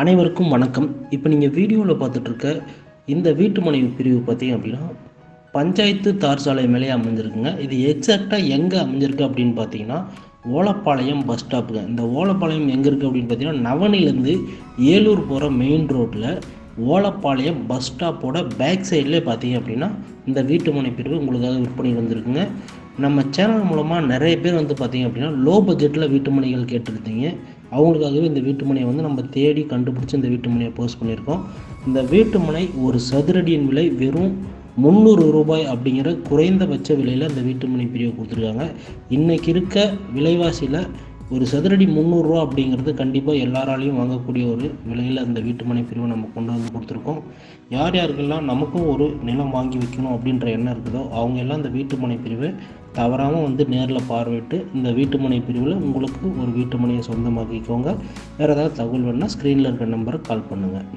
அனைவருக்கும் வணக்கம். இப்போ நீங்கள் வீடியோவில் பார்த்துட்ருக்க இந்த வீட்டு மனைவி பிரிவு பார்த்தீங்க அப்படின்னா பஞ்சாயத்து தார் சாலை மேலே அமைஞ்சிருக்குங்க. இது எக்ஸாக்டாக எங்கே அமைஞ்சிருக்கு அப்படின்னு பார்த்தீங்கன்னா ஓலப்பாளையம் பஸ் ஸ்டாப்புங்க இந்த ஓலப்பாளையம் எங்கே இருக்குது அப்படின்னு பார்த்தீங்கன்னா நவனிலேருந்து ஏலூர் போகிற மெயின் ரோட்டில் ஓலப்பாளையம் பஸ் ஸ்டாப்போட பேக் சைட்லேயே பார்த்தீங்க அப்படின்னா இந்த வீட்டு மனை பிரிவு உங்களுக்காக விற்பனை வந்திருக்குங்க. நம்ம சேனல் மூலமாக நிறைய பேர் வந்து பார்த்தீங்க அப்படின்னா லோ பட்ஜெட்டில் வீட்டு மனைகள் கேட்டிருந்தீங்க. அவங்களுக்காகவே இந்த வீட்டு மனையை வந்து நம்ம தேடி கண்டுபிடிச்சி இந்த வீட்டு மனையை போஸ்ட் பண்ணியிருக்கோம். இந்த வீட்டு மனை ஒரு சதுரடியின் விலை வெறும் முந்நூறு ரூபாய் அப்படிங்கிற குறைந்தபட்ச விலையில் இந்த வீட்டு மனை பிரிவை கொடுத்துருக்காங்க. இன்றைக்கி இருக்க விலைவாசியில் ஒரு சதுரடி முந்நூறுரூவா அப்படிங்கிறது கண்டிப்பாக எல்லாராலையும் வாங்கக்கூடிய ஒரு விலையில் அந்த வீட்டுமனை பிரிவை நம்ம கொண்டு வந்து கொடுத்துருக்கோம். யார் யாருக்கெல்லாம் நமக்கும் ஒரு நிலம் வாங்கி வைக்கணும் அப்படின்ற எண்ணம் இருக்குதோ அவங்க எல்லாம் இந்த வீட்டுமனை பிரிவை தவறாமல் வந்து நேரில் பார்வையிட்டு இந்த வீட்டுமனை பிரிவில் உங்களுக்கு ஒரு வீட்டுமனையை சொந்தமாக்கிக்கோங்க. வேறு ஏதாவது தகவல் வேணுன்னா ஸ்க்ரீனில் இருக்கிற நம்பருக்கு கால் பண்ணுங்கள்